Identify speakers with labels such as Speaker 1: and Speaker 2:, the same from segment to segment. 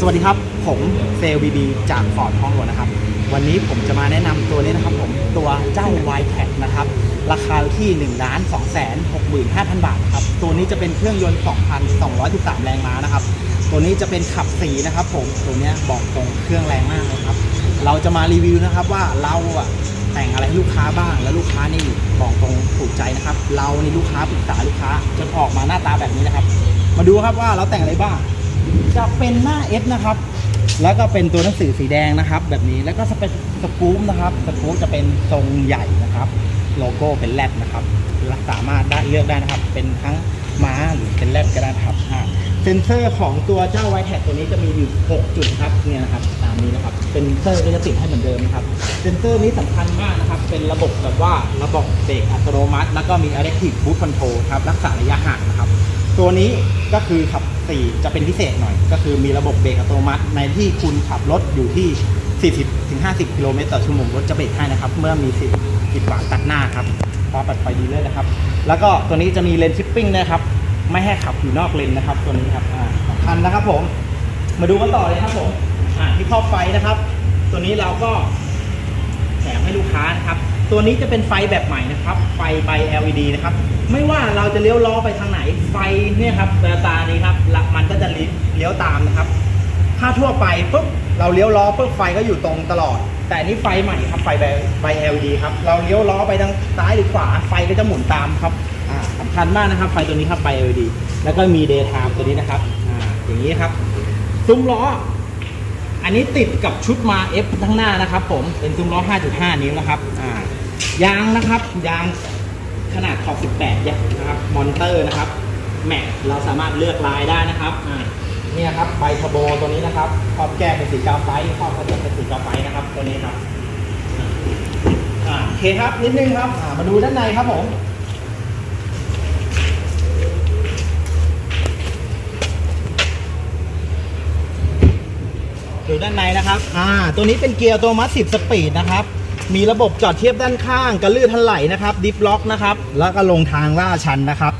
Speaker 1: สวัสดีครับ ผมเซลบีบีจากฟอร์ดห้องหลวงนะครับ วันนี้ผมจะมาแนะนำตัวนี้นะครับผมตัวเจ้า y t e c นะครับ ราคาที่1นึ่งล้านสองแสนหกหมื่นห้าพันบาทครับ ตัวนี้จะเป็นเครื่องยนต์ 2,213 แรงม้านะครับ ตัวนี้จะเป็นขับสีนะครับผม ตัวนี้บอกตรงเครื่องแรงมากเลยครับ เราจะมารีวิวนะครับว่าเราอะแต่งอะไรให้ลูกค้าบ้าง แล้วลูกค้านี่บอกตรงถูกใจนะครับ เรานี่ลูกค้าปรึกษาลูกค้าจนออกมาหน้าตาแบบนี้นะครับ มาดูครับว่าเราแต่งอะไรบ้าง จะเป็นหน้า S นะครับ แล้วก็เป็นตัวหนังสือสีแดงนะครับ แบบนี้แล้วก็สเปซสกู๊ปนะครับสกู๊ปจะเป็นทรงใหญ่นะครับ โลโก้เป็นแรดนะครับและสามารถได้เลือกได้นะครับ เป็นทั้งม้าหรือเป็นแรดก็ได้นะครับอ่าเซนเซอร์ของตัวเจ้าไวแท็กตัวนี้จะมีอยู่6จุดครับเนี่ยนะครับตามนี้นะครับเป็นเซอร์ก็จะติดให้เหมือนเดิมนะครับเซนเซอร์นี้สำคัญมากนะครับ เป็นระบบแบบว่าระบบเบรกอัตโนมัติ แล้วก็มี Adaptive Cruise Control ครับรักษาระยะห่างนะครับ ตัวนี้ก็คือขับ4จะเป็นพิเศษหน่อย ก็คือมีระบบเบรกอัตโนมัติ ในที่คุณขับรถอยู่ที่ 40ถึง50 กิโลเมตรต่อชั่วโมงรถจะเบรกให้นะครับ เมื่อมี10กิดขวางตัดหน้าครับความปลอดภัยดีเลยนะครับ แล้วก็ตัวนี้จะมีเลนชิปปิ้งนะครับ ไม่ให้ขับอยู่นอกเลนนะครับ ตัวนี้ครับอ่าสำคัญนะครับผม มาดูกันต่อเลยครับผมอ่าที่ครอบไฟนะครับ ตัวนี้เราก็แถมให้ลูกค้านะครับ ตัวนี้จะเป็นไฟแบบใหม่นะครับ ไฟใบ LED นะครับ ไม่ว่าเราจะเลี้ยวล้อไปทางไหน ไฟเนี่ยครับแวตานี้ครับมันก็จะเลี้ยวตามนะครับ ถ้าทั่วไปปุ๊บเราเลี้ยวล้อปุ๊บไฟก็อยู่ตรงตลอด แต่อันนี้ไฟใหม่ครับไฟใบ LED ครับ เราเลี้ยวล้อไปทางซ้ายหรือขวาไฟก็จะหมุนตามครับ สำคัญมากนะครับไฟตัวนี้ครับไฟ LED แล้วก็มี Daytime ตัวนี้นะครับอ่าอย่างนี้ครับ ซุ้มล้อ อันนี้ติดกับชุดมา F ทั้งหน้านะครับ ผมเป็นซุ้มล้อ 5.5 นิ้วนะครับอ่ายางนะครับยางขนาดขอบ 18ยางนะครับมอนเตอร์นะครับแม็กเราสามารถเลือกลายได้นะครับอ่าเนี่ยครับใบทโบตัวนี้นะครับขอบแก้มเป็นสีกาไฟขอบกระจกเป็นสีกาไฟนะครับตัวนี้ครับอ่าโอเคครับนิดนึงครับอ่ามาดูด้านในครับผม ด้านในนะครับอ่าตัวนี้เป็นเกียร์อัตโนมัติ10สปีดนะครับ มีระบบจอดเทียบด้านข้างกระลื่นทันไหลนะครับดิฟล็อกนะครับแล้วก็ลงทางล่าชันนะครับ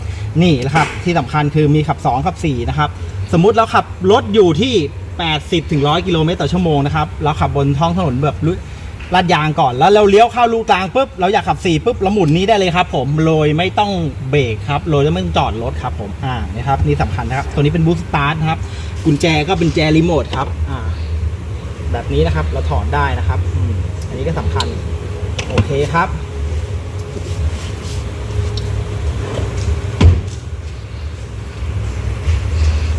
Speaker 1: นี่นะครับที่สำคัญคือมีขับ 2 ขับ 4 นะครับ สมมุติเราขับรถอยู่ที่ 80ถึง100 กิโลเมตรต่อชั่วโมงนะครับเราขับบนท้องถนนแบบลาดยางก่อนแล้วเราเลี้ยวเข้าลูกกลางปุ๊บเราอยากขับ4ปุ๊บเราหมุนนี้ได้เลยครับ ผมโดยไม่ต้องเบรกครับโดยไม่ต้องจอดรถครับผมอ่านี่ครับนี่สำคัญนะครับตัวนี้เป็นบูสต์สตาร์ทครับกุญแจก็เป็นแจรีโมทครับอ่า แบบนี้นะครับ เราถอดได้นะครับอันนี้ก็สำคัญ โอเคครับ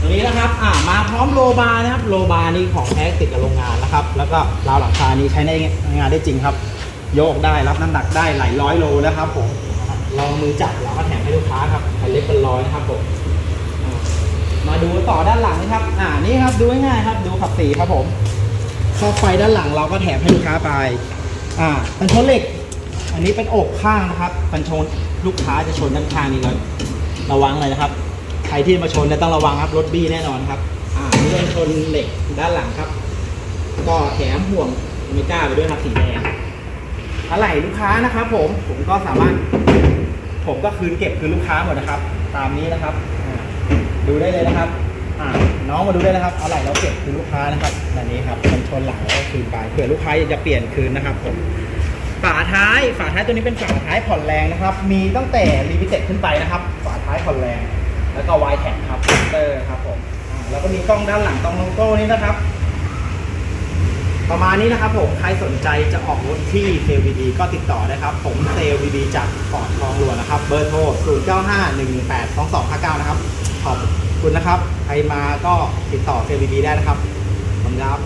Speaker 1: ตัวนี้นะครับอ่ามาพร้อมโลบาร์นะครับ โลบานี่ของแท้ติดกับโรงงานนะครับ แล้วก็ราวหลังคานี้ใช้ในงานได้จริงครับ โยกได้รับน้ำหนักได้หลายร้อยโลนะครับ ผมลองมือจับเราก็แถมให้ลูกค้าครับใครเล็กเป็นร้อยนะครับผมมาดูต่อด้านหลังนะครับ อ่านี่ครับดูง่ายๆครับ ดูขับสีครับผม ครอบไฟด้านหลังเราก็แถมให้ลูกค้าไป อ่ากันชนเหล็ก อันนี้เป็นอกข้างนะครับกันชนลูกค้าจะชนด้านข้างนี้เลยระวังเลยนะครับ ใครที่มาชนเนี่ยต้องระวังครับรถบี้แน่นอนครับ อ่านี่เป็นชนเหล็กด้านหลังครับ ก็แถมห่วงเมก้าไปด้วยครับสีแดงอะไหล่ลูกค้านะครับ ผมผมก็สามารถ ผมก็คืนเก็บคืนลูกค้าหมดนะครับ ตามนี้นะครับ ดูได้เลยนะครับ อ่า น้องมาดูได้นะครับเอะไรเราเก็บคืนลูกค้านะครับแบบนี้ครับมันชนหลังแล้วคืนไปเผื่อลูกค้าอยากจะเปลี่ยนคืนนะครับผมฝาท้ายฝาท้ายตัวนี้เป็นฝาท้ายผ่อนแรงนะครับ มีตั้งแต่ลิมิเต็ดขึ้นไปนะครับ ฝาท้ายผ่อนแรง แล้วก็ไวแท็กครับเตอร์ครับผมแล้วก็มีกล้องด้านหลังตรงโลโก้นี้นะครับ ประมาณนี้นะครับผมใครสนใจจะออกรถที่เซลวีดีก็ติดต่อได้ครับ ผมเซลวีดีจากฟอดคลองหลวงนะครับ เบอร์โทร 0 9 5 1 1 8 2 2 5 9 นะครับขอบ คุณนะครับ ใครมาก็ติดต่อเซลล์ดีได้นะครับขอบคุณครับ